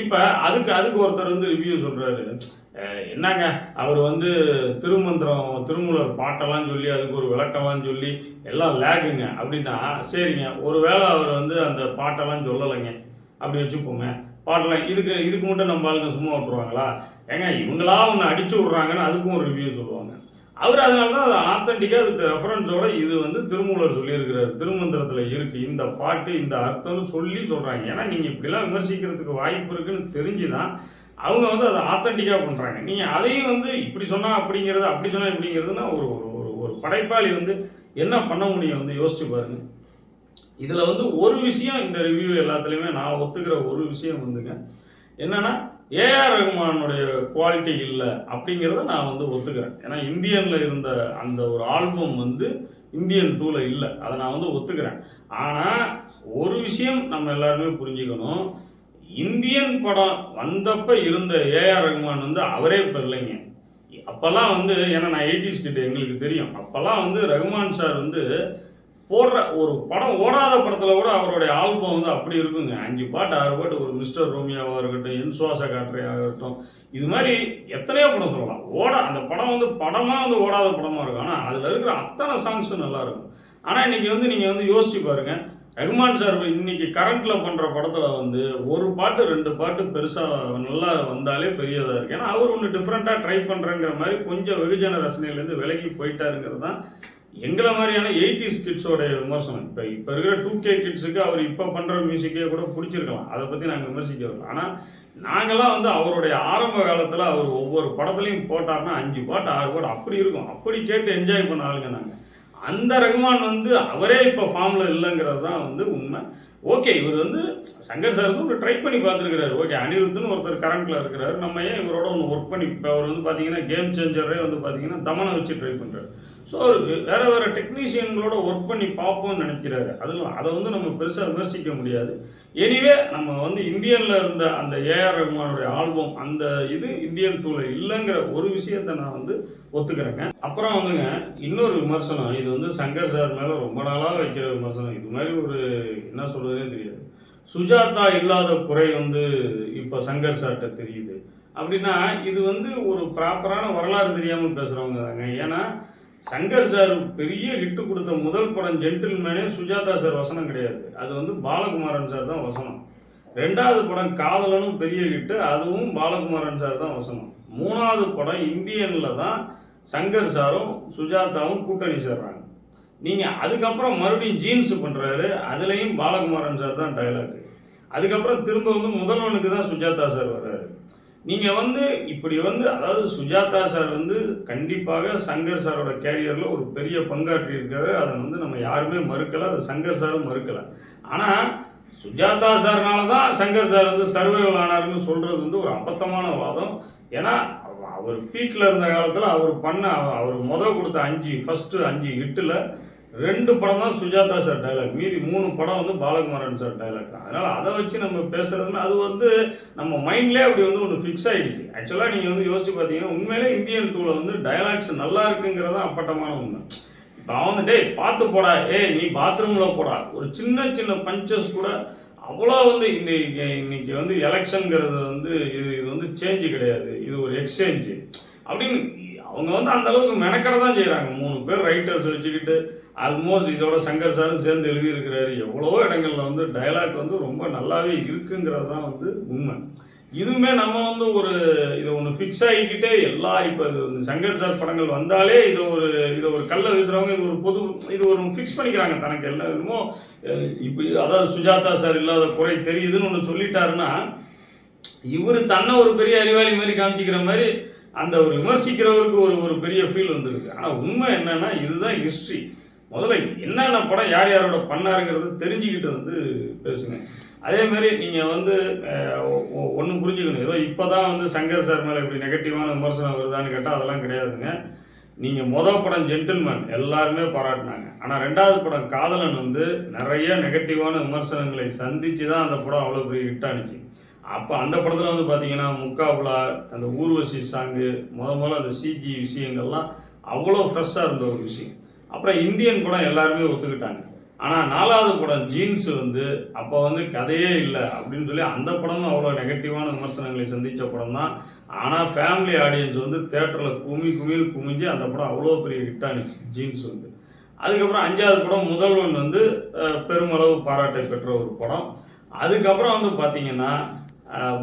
இப்போ அதுக்கு அதுக்கு ஒருத்தர் வந்து ரிவ்யூ சொல்கிறாரு என்னங்க? அவர் வந்து திருமந்திரம் திருமூலர் பாட்டெல்லாம் சொல்லி அதுக்கு ஒரு விளக்கம்லாம் சொல்லி எல்லாம் லேகுங்க. அப்படின்னா சரிங்க. ஒருவேளை அவர் வந்து அந்த பாட்டெல்லாம் சொல்லலைங்க. அப்படி வச்சுப்போங்க. பாட்டெல்லாம் இதுக்கு இதுக்கு மட்டும் நம்ம ஆளுங்க சும்மா விட்டுருவாங்களா? ஏங்க இவங்களா ஒன்று அடிச்சு விட்றாங்கன்னு அதுக்கும் ஒரு ரிவ்யூ சொல்லுவாங்க. அவர் அதனால தான் அது ஆத்தன்டிக்காக வித் ரெஃபரன்ஸோட இது வந்து திருமூலர் சொல்லியிருக்கிறார். திருமந்திரத்தில் இருக்குது இந்த பாட்டு இந்த அர்த்தம்னு சொல்லி சொல்கிறாங்க ஏன்னா நீங்கள் இப்படிலாம் விமர்சிக்கிறதுக்கு வாய்ப்பு இருக்குன்னு தெரிஞ்சு தான் அவங்க வந்து அதை ஆத்தன்டிக்காக பண்ணுறாங்க நீங்கள் அதையும் வந்து இப்படி சொன்னால் அப்படிங்கிறது அப்படி சொன்னால் இப்படிங்கிறதுனா ஒரு ஒரு ஒரு ஒரு படைப்பாளி வந்து என்ன பண்ண முடியும் வந்து யோசிச்சு பாருங்க. இதில் வந்து ஒரு விஷயம் இந்த ரிவ்யூ எல்லாத்துலேயுமே நான் ஒத்துக்கிற ஒரு விஷயம் வந்துங்க. என்னென்னா ஏஆர் ரஹ்மானுடைய குவாலிட்டி இல்லை அப்படிங்கிறத நான் வந்து ஒத்துக்கிறேன். ஏன்னா இந்தியனில் இருந்த அந்த ஒரு ஆல்பம் வந்து இந்தியன் டூவில் இல்லை. அதை நான் வந்து ஒத்துக்கிறேன். ஆனால் ஒரு விஷயம் நம்ம எல்லாருமே புரிஞ்சுக்கணும். இந்தியன் படம் வந்தப்போ இருந்த ஏஆர் ரஹ்மான் வந்து அவரே இப்போ இல்லைங்க. அப்போல்லாம் வந்து ஏன்னா நான் எயிட்டிஸ் கிட்ட எங்களுக்கு தெரியும். அப்போல்லாம் வந்து ரஹ்மான் சார் வந்து போடுற ஒரு படம் ஓடாத படத்தில் கூட அவருடைய ஆல்பம் வந்து அப்படி இருக்குங்க. அஞ்சு பாட்டு ஆறு பாட்டு ஒரு மிஸ்டர் ரோமியாவாக இருக்கட்டும் என் சுவாச காற்றையாக இருக்கட்டும் இது மாதிரி எத்தனையோ படம் சொல்லலாம். ஓட அந்த படம் வந்து படமாக வந்து ஓடாத படமாக இருக்கும். ஆனால் அதில் இருக்கிற அத்தனை சாங்ஸும் நல்லாயிருக்கும் ஆனால் இன்னைக்கு வந்து நீங்கள் வந்து யோசிச்சு பாருங்க. ரஹ்மான் சார் இன்னைக்கு கரண்ட்டில் பண்ணுற படத்தில் வந்து ஒரு பாட்டு ரெண்டு பாட்டு பெருசாக நல்லா வந்தாலே பெரியதாக இருக்குது ஏன்னா அவர் ஒன்று டிஃப்ரெண்ட்டாக ட்ரை பண்ணுறேங்கிற மாதிரி கொஞ்சம் வெகுஜன ரசனையிலேருந்து விலகி போயிட்டாருங்கிறது தான் எங்களை மாதிரியான எயிட்டிஸ் கிட்ஸோட விமர்சனம். இப்போ இப்போ இருக்கிற டூ கே கிட்ஸுக்கு அவர் இப்போ பண்ணுற மியூசிக்கே கூட பிடிச்சிருக்கலாம். அதை பற்றி நாங்கள் விமர்சிக்க வரல. ஆனால் நாங்கள்லாம் வந்து அவருடைய ஆரம்ப காலத்தில் அவர் ஒவ்வொரு படத்துலையும் போட்டார்னா அஞ்சு பாட்டு ஆறு பாட்டு அப்படி இருக்கும். அப்படி கேட்டு என்ஜாய் பண்ண ஆளுங்க நாங்கள் அந்த ரகுமான் வந்து அவரே இப்போ ஃபார்மில் இல்லைங்கிறது தான் வந்து உண்மை. ஓகே இவர் வந்து சங்கர் சார் வந்து ஒரு ட்ரை பண்ணி பார்த்துருக்கிறாரு. ஓகே அனிருத்துன்னு ஒருத்தர் கரண்ட்டில் இருக்கிறாரு. நம்ம ஏன் இவரோட ஒன்று ஒர்க் பண்ணி இப்போ அவர் வந்து பார்த்தீங்கன்னா கேம் சேஞ்சரே வந்து பார்த்தீங்கன்னா தமனை வச்சு ட்ரை பண்ணுறாரு ஸோ அவருக்கு வேறு வேறு டெக்னீஷியன்களோட ஒர்க் பண்ணி பார்ப்போம்னு நினைக்கிறாரு. அதில் அதை வந்து நம்ம பெருசாக விமர்சிக்க முடியாது. எனிவே நம்ம வந்து இந்தியனில் இருந்த அந்த ஏஆர் ரஹ்மானுடைய ஆல்பம் அந்த இது இந்தியன் டூவில் இல்லைங்கிற ஒரு விஷயத்தை நான் வந்து ஒத்துக்கிறேங்க. அப்புறம் வந்துங்க இன்னொரு விமர்சனம். இது வந்து சங்கர் சார் மேலே ரொம்ப நாளாக வைக்கிற விமர்சனம். இது மாதிரி ஒரு என்ன சொல்கிறதே தெரியாது. சுஜாதா இல்லாத குறை வந்து இப்போ சங்கர் சார்கிட்ட தெரியுது. அப்படின்னா இது வந்து ஒரு ப்ராப்பரான வரலாறு தெரியாமல் பேசுகிறவங்க தாங்க. ஏன்னா சங்கர் சார் பெரிய ஹிட்டு கொடுத்த முதல் படம் ஜென்டில்மேனே சுஜாதா சார் வசனம் கிடையாது. அது வந்து பாலகுமாரன் சார் தான் வசனம். ரெண்டாவது படம் காதலனும் பெரிய ஹிட்டு அதுவும் பாலகுமாரன் சார் தான் வசனம். மூணாவது படம் இந்தியனில் தான் சங்கர் சாரும் சுஜாதாவும் கூட்டணி சேர்றாங்க. நீங்கள் அதுக்கப்புறம் மறுபடியும் ஜீன்ஸ் பண்ணுறாரு அதுலேயும் பாலகுமாரன் சார் தான் டைலாக் அதுக்கப்புறம் திரும்ப வந்து முதல்வனுக்கு தான் சுஜாதா சார் வர்றாரு. நீங்கள் வந்து இப்படி வந்து அதாவது சுஜாதா சார் வந்து கண்டிப்பாக சங்கர் சாரோட கேரியரில் ஒரு பெரிய பங்காற்றி இருக்காரு அதை வந்து நம்ம யாருமே மறுக்கலை அதை சங்கர் சாரும் மறுக்கலை. ஆனால் சுஜாதா சார்னால தான் சங்கர் சார் வந்து சர்வைவல் ஆனார்னு சொல்கிறது வந்து ஒரு அபத்தமான வாதம். ஏன்னா அவர் பீக்கில் இருந்த காலத்தில் அவர் பண்ண அவர் முத கொடுத்த அஞ்சு ஃபஸ்ட்டு அஞ்சு ஹிட்டில் ரெண்டு படம் தான் சுஜாதா சார் டைலாக் மீதி மூணு படம் வந்து பாலகுமாரன் சார் டைலாக் தான். அதனால் அதை வச்சு நம்ம பேசுகிறதுனா அது வந்து நம்ம மைண்ட்லேயே அப்படி வந்து ஒன்று ஃபிக்ஸ் ஆகிடுச்சு ஆக்சுவலாக நீங்கள் வந்து யோசிச்சு பார்த்தீங்கன்னா உண்மையிலே இந்தியன் டூவில் வந்து டயலாக்ஸ் நல்லா இருக்குங்கிறது தான் அப்பட்டமான உண்மை. இப்போ அவன் வந்து, டேய் பார்த்து போடா. ஏய் நீ பாத்ரூமில் போடா. ஒரு சின்ன சின்ன பஞ்சஸ் கூட அவ்வளோ வந்து இந்த இன்னைக்கு வந்து எலெக்ஷனுங்கிறது வந்து இது இது வந்து சேஞ்சு கிடையாது. இது ஒரு எக்ஸ்சேஞ்சு அப்படின்னு அவங்க வந்து அந்த அளவுக்கு மெனக்கடை தான் செய்கிறாங்க மூணு பேர் ரைட்டர்ஸ் வச்சுக்கிட்டு ஆல்மோஸ்ட் இதோட சங்கர் சாரும் சேர்ந்து எழுதியிருக்கிறாரு. எவ்வளவோ இடங்களில் வந்து டயலாக் வந்து ரொம்ப நல்லாவே இருக்குங்கிறது தான் வந்து உண்மை. இதுவுமே நம்ம வந்து ஒரு இதை ஒன்று ஃபிக்ஸ் ஆகிக்கிட்டே எல்லா இப்போ இது வந்து சங்கர் சார் படங்கள் வந்தாலே இதை ஒரு இதை ஒரு கல்லை வீசுகிறவங்க இது ஒரு பொது இது ஒரு ஃபிக்ஸ் பண்ணிக்கிறாங்க. தனக்கு என்ன வேணுமோ இப்போ அதாவது சுஜாதா சார் இல்லாத குறை தெரியுதுன்னு ஒன்று சொல்லிட்டாருன்னா இவர் தன்னை ஒரு பெரிய அறிவாளி மாதிரி காமிச்சிக்கிற மாதிரி அந்த ஒரு விமர்சிக்கிறவருக்கு ஒரு ஒரு பெரிய ஃபீல் வந்திருக்கு. ஆனால் உண்மை என்னன்னா இதுதான் ஹிஸ்ட்ரி முதல்ல என்னென்ன படம் யார் யாரோட பண்ணாருங்கிறது தெரிஞ்சுக்கிட்டு வந்து பேசுங்க. அதேமாரி நீங்கள் வந்து ஒன்று புரிஞ்சுக்கணும். ஏதோ இப்போ தான் வந்து சங்கர் சார் மேலே இப்படி நெகட்டிவான விமர்சனம் வருதான்னு கேட்டால் அதெல்லாம் கிடையாதுங்க. நீங்கள் மொதல் படம் ஜென்டில்மேன் எல்லாருமே பாராட்டினாங்க. ஆனால் ரெண்டாவது படம் காதலன் வந்து நிறைய நெகட்டிவான விமர்சனங்களை சந்தித்து தான் அந்த படம் அவ்வளோ பெரிய ஹிட் ஆனிச்சு. அப்போ அந்த படத்தில் வந்து பார்த்தீங்கன்னா முக்காபுலா அந்த ஊர்வசி சாங்கு முத முதல்ல அந்த சிஜி விஷயங்கள்லாம் அவ்வளோ ஃப்ரெஷ்ஷாக இருந்த ஒரு விஷயம். அப்புறம் இந்தியன் படம் எல்லாருமே ஒத்துக்கிட்டாங்க. ஆனால் நாலாவது படம் ஜீன்ஸ் வந்து அப்போ வந்து கதையே இல்லை அப்படின்னு சொல்லி அந்த படமும் அவ்வளோ நெகட்டிவான விமர்சனங்களை சந்தித்த படம் தான் ஆனால் ஃபேமிலி ஆடியன்ஸ் வந்து தேட்டரில் குமி குமியில் குமிஞ்சு அந்த படம் அவ்வளோ பெரிய ஹிட் ஆனிச்சு ஜீன்ஸ் வந்து. அதுக்கப்புறம் அஞ்சாவது படம் முதல்வன் வந்து பெருமளவு பாராட்டை பெற்ற ஒரு படம். அதுக்கப்புறம் வந்து பார்த்தீங்கன்னா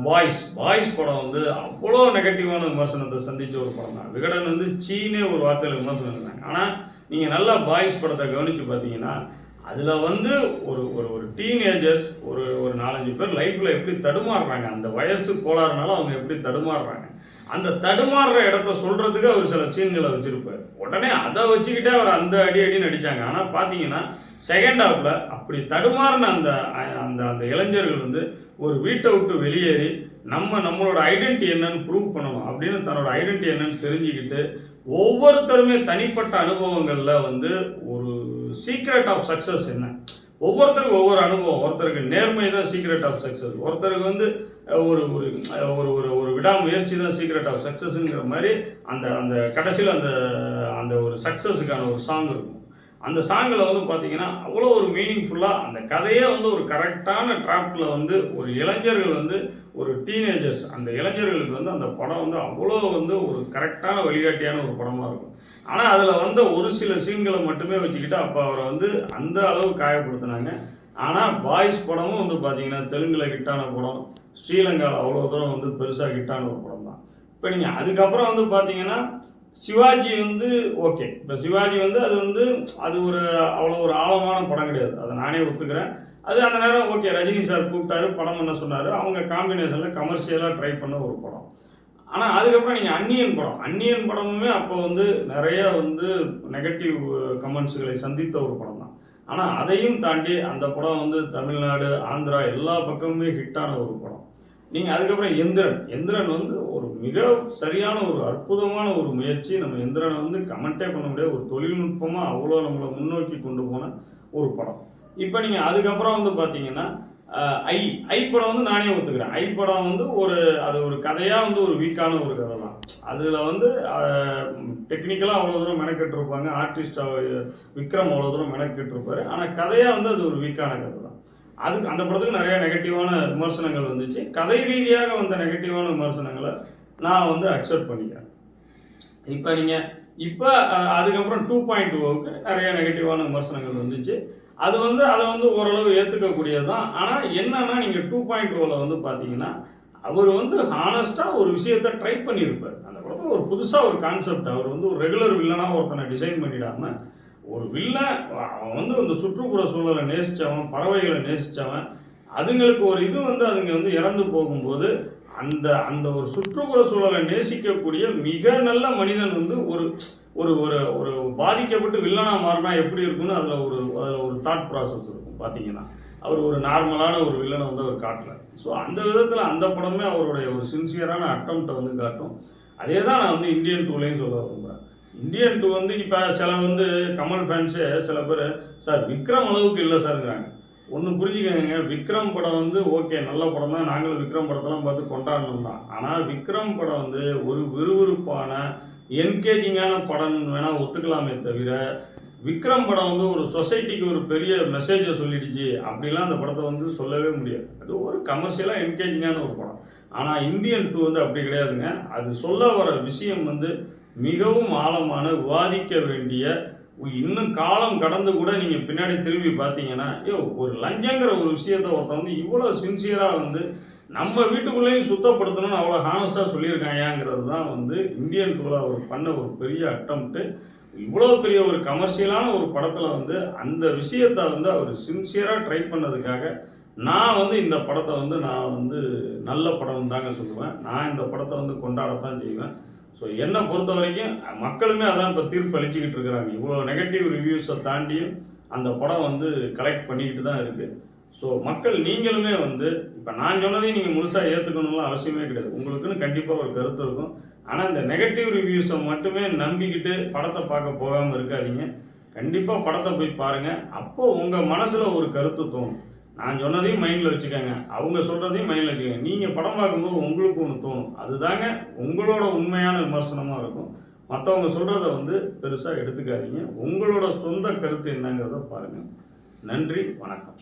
பாய்ஸ் பாய்ஸ் படம் வந்து அவ்வளோ நெகட்டிவான விமர்சனத்தை சந்தித்த ஒரு படம் தான். விகடன் வந்து சீனே ஒரு வார்த்தையில் விமர்சனம் இருந்தாங்க. ஆனால் நீங்கள் நல்லா பாய்ஸ் படத்தை கவனித்து பார்த்தீங்கன்னா அதில் வந்து ஒரு ஒரு ஒரு டீனேஜர்ஸ் ஒரு ஒரு நாலஞ்சு பேர் லைஃப்பில் எப்படி தடுமாறுறாங்க. அந்த வயசு கோளாறுனால அவங்க எப்படி தடுமாறுறாங்க. அந்த தடுமாறுற இடத்த சொல்கிறதுக்கு அவர் சில சீன்களை வச்சுருப்பார். உடனே அதை வச்சுக்கிட்டே அவர் அந்த அடி அடின்னு அடித்தாங்க ஆனால் பார்த்தீங்கன்னா செகண்ட் ஹாஃபில் அப்படி தடுமாறின அந்த அந்த அந்த இளைஞர்கள் வந்து ஒரு வீட்டை விட்டு வெளியேறி நம்ம நம்மளோட ஐடென்டி என்னன்னு ப்ரூவ் பண்ணணும் அப்படின்னு தன்னோட ஐடென்டி என்னன்னு தெரிஞ்சுக்கிட்டு ஒவ்வொருத்தருமே தனிப்பட்ட அனுபவங்களில் வந்து ஒரு சீக்ரெட் ஆஃப் சக்ஸஸ் என்ன? ஒவ்வொருத்தருக்கும் ஒவ்வொரு அனுபவம். ஒருத்தருக்கு நேர்மை தான் சீக்ரெட் ஆஃப் சக்ஸஸ் ஒருத்தருக்கு வந்து ஒரு ஒரு ஒரு ஒரு ஒரு விடாமுயற்சி தான் சீக்ரெட் ஆஃப் சக்ஸஸ்ங்கிற மாதிரி அந்த அந்த கடைசியில் அந்த அந்த ஒரு சக்ஸஸுக்கான ஒரு சாங் இருக்கும். அந்த சாங்கில் வந்து பார்த்தீங்கன்னா அவ்வளோ ஒரு மீனிங்ஃபுல்லாக அந்த கதையே வந்து ஒரு கரெக்டான ட்ராப்டில் வந்து ஒரு இளைஞர்கள் வந்து ஒரு டீனேஜர்ஸ் அந்த இளைஞர்களுக்கு வந்து அந்த படம் வந்து அவ்வளோ வந்து ஒரு கரெக்டான வழிகாட்டியான ஒரு படமாக இருக்கும். ஆனால் அதில் வந்த ஒரு சில சீன்களை மட்டுமே வச்சுக்கிட்டு அப்போ அவரை வந்து அந்த அளவு காயப்படுத்தினாங்க. ஆனால் பாய்ஸ் படமும் வந்து பார்த்தீங்கன்னா தெலுங்கில் ஹிட்டான படம் ஸ்ரீலங்காவில் அவ்வளோ தூரம் வந்து பெருசாக ஹிட்டான ஒரு படம் தான் இப்போ நீங்கள் அதுக்கப்புறம் வந்து பார்த்தீங்கன்னா சிவாஜி வந்து ஓகே. இப்போ சிவாஜி வந்து அது வந்து அது ஒரு அவ்வளோ ஒரு ஆழமான படம் கிடையாது. அதை நானே ஒத்துக்கிறேன். அது அந்த நேரம் ஓகே ரஜினி சார் கூப்பிட்டாரு படம் என்ன சொன்னார். அவங்க காம்பினேஷனில் கமர்ஷியலாக ட்ரை பண்ண ஒரு படம். ஆனால் அதுக்கப்புறம் நீங்கள் அந்நியன் படம். அந்நியன் படமுமே அப்போ வந்து நிறைய வந்து நெகட்டிவ் கமெண்ட்ஸுகளை சந்தித்த ஒரு படம் தான். ஆனால் அதையும் தாண்டி அந்த படம் வந்து தமிழ்நாடு ஆந்திரா எல்லா பக்கமுமே ஹிட்டான ஒரு படம். நீங்கள் அதுக்கப்புறம் எந்திரன் எந்திரன் வந்து ஒரு மிக சரியான ஒரு அற்புதமான ஒரு முயற்சி. நம்ம எந்திரனை வந்து கமெண்ட்டே பண்ண முடியாது. ஒரு தொழில்நுட்பமாக அவ்வளோ நம்மளை முன்னோக்கி கொண்டு போன ஒரு படம். இப்போ நீங்கள் அதுக்கப்புறம் வந்து பார்த்தீங்கன்னா ஐ ஐ படம் வந்து நானே ஒத்துக்கிறேன். ஐ படம் வந்து ஒரு அது ஒரு கதையாக வந்து ஒரு வீக்கான ஒரு கதை தான். அதில் வந்து டெக்னிக்கலாக அவ்வளோ தூரம் மெனக்கெட்டிருப்பாங்க. ஆர்டிஸ்ட் விக்ரம் அவ்வளோ தூரம் மெனக்கெட்டிருப்பாரு. ஆனால் கதையாக வந்து அது ஒரு வீக்கான கதை தான். அதுக்கு அந்த படத்துக்கு நிறைய நெகட்டிவான விமர்சனங்கள் வந்துச்சு. கதை ரீதியாக வந்த நெகட்டிவான விமர்சனங்களை நான் வந்து அக்செப்ட் பண்ணிக்கிறேன். இப்போ நீங்கள் இப்போ அதுக்கப்புறம் டூ பாயிண்ட் டூவுக்கு நிறைய நெகட்டிவான விமர்சனங்கள் வந்துச்சு. அது வந்து அதை வந்து ஓரளவு ஏற்றுக்கக்கூடியது தான் ஆனால் என்னன்னா நீங்கள் டூ பாயிண்ட் டூவில் வந்து பார்த்தீங்கன்னா அவர் வந்து ஹானஸ்ட்டாக ஒரு விஷயத்தை ட்ரை பண்ணியிருப்பார். அந்த படத்தில் ஒரு புதுசாக ஒரு கான்செப்ட் அவர் வந்து ஒரு ரெகுலர் வில்லனாக ஒருத்தனை டிசைன் பண்ணிடாமல் ஒரு வில்லன் அவன் வந்து அந்த சுற்றுப்புற சூழலை நேசித்தவன் பறவைகளை நேசித்தவன் அதுங்களுக்கு ஒரு இது வந்து அதுங்க வந்து இறந்து போகும்போது அந்த அந்த ஒரு சுற்றுப்புற சூழலை நேசிக்கக்கூடிய மிக நல்ல மனிதன் வந்து ஒரு ஒரு ஒரு ஒரு பாதிக்கப்பட்டு வில்லனாக மாறினா எப்படி இருக்கும்னு அதில் ஒரு அதில் ஒரு தாட் ப்ராசஸ் இருக்கும் பார்த்தீங்கன்னா அவர் ஒரு நார்மலான ஒரு வில்லனை வந்து அவர் காட்டல. ஸோ அந்த விதத்தில் அந்த படமே அவருடைய ஒரு சின்சியரான அட்டம்ப்டை வந்து காட்டும். அதே தான் நான் வந்து இந்தியன் டூலையும் சொல்ல விரும்புகிறேன் இந்தியன் டூ வந்து இப்போ சில வந்து கமல் ஃபேன்ஸு சில பேர் சார் விக்ரம் அளவுக்கு இல்லை சார்ங்கிறாங்க ஒன்று புரிஞ்சுக்கங்க விக்ரம் படம் வந்து ஓகே நல்ல படம் தான். நாங்களும் விக்ரம் படத்தெல்லாம் பார்த்து கொண்டாடணும் தான். ஆனால் விக்ரம் படம் வந்து ஒரு விறுவிறுப்பான என்கேஜிங்கான படம் வேணால் ஒத்துக்கலாமே தவிர விக்ரம் படம் வந்து ஒரு சொசைட்டிக்கு ஒரு பெரிய மெசேஜை சொல்லிடுச்சு அப்படிலாம் அந்த படத்தை வந்து சொல்லவே முடியாது. அது ஒரு கமர்ஷியலாக என்கேஜிங்கான ஒரு படம். ஆனால் இந்தியன் டூ வந்து அப்படி கிடையாதுங்க. அது சொல்ல வர விஷயம் வந்து மிகவும் ஆழமான விவாதிக்க வேண்டிய இன்னும் காலம் கடந்து கூட நீங்கள் பின்னாடி திரும்பி பார்த்தீங்கன்னா ஐயோ ஒரு லஞ்சங்கிற ஒரு விஷயத்த ஒருத்தன் வந்து இவ்வளோ சின்சியராக வந்து நம்ம வீட்டுக்குள்ளேயும் சுத்தப்படுத்தணும்னு அவ்வளோ ஹானஸ்டாக சொல்லியிருக்காங்கங்கிறது தான் வந்து இந்தியன் டூவில் அவர் பண்ண ஒரு பெரிய அட்டம்ப்ட்டு இவ்வளோ பெரிய ஒரு கமர்ஷியலான ஒரு படத்தில் வந்து அந்த விஷயத்தை வந்து அவர் சின்சியராக ட்ரை பண்ணதுக்காக நான் வந்து இந்த படத்தை வந்து நான் வந்து நல்ல படம் தாங்க சொல்லுவேன். நான் இந்த படத்தை வந்து கொண்டாடத்தான் செய்வேன். ஸோ என்னை பொறுத்த வரைக்கும் மக்களுமே அதான் இப்போ தீர்ப்பு அளிச்சுக்கிட்டு இருக்கிறாங்க. இவ்வளோ நெகட்டிவ் ரிவ்யூஸை தாண்டியும் அந்த படம் வந்து கலெக்ட் பண்ணிக்கிட்டு தான் இருக்குது ஸோ மக்கள் நீங்களுமே வந்து இப்போ நான் சொன்னதையும் நீங்கள் முழுசாக ஏற்றுக்கணும்லாம் அவசியமே கிடையாது. உங்களுக்குன்னு கண்டிப்பாக ஒரு கருத்து இருக்கும். ஆனால் இந்த நெகட்டிவ் ரிவ்யூஸை மட்டுமே நம்பிக்கிட்டு படத்தை பார்க்க போகாமல் இருக்காதீங்க. கண்டிப்பாக படத்தை போய் பாருங்கள் அப்போது உங்கள் மனசில் ஒரு கருத்து தோணும். நான் சொன்னதையும் மைண்டில் வச்சுக்கோங்க. அவங்க சொல்கிறதையும் மைண்டில் வச்சுக்கோங்க. நீங்கள் படம் பார்க்கும்போது உங்களுக்கு ஒன்று தோணும். அதுதாங்க உங்களோட உண்மையான விமர்சனமாக இருக்கும். மற்றவங்க சொல்கிறத வந்து பெருசாக எடுத்துக்காதீங்க. உங்களோட சொந்த கருத்து என்னங்கிறத பாருங்கள் நன்றி வணக்கம்.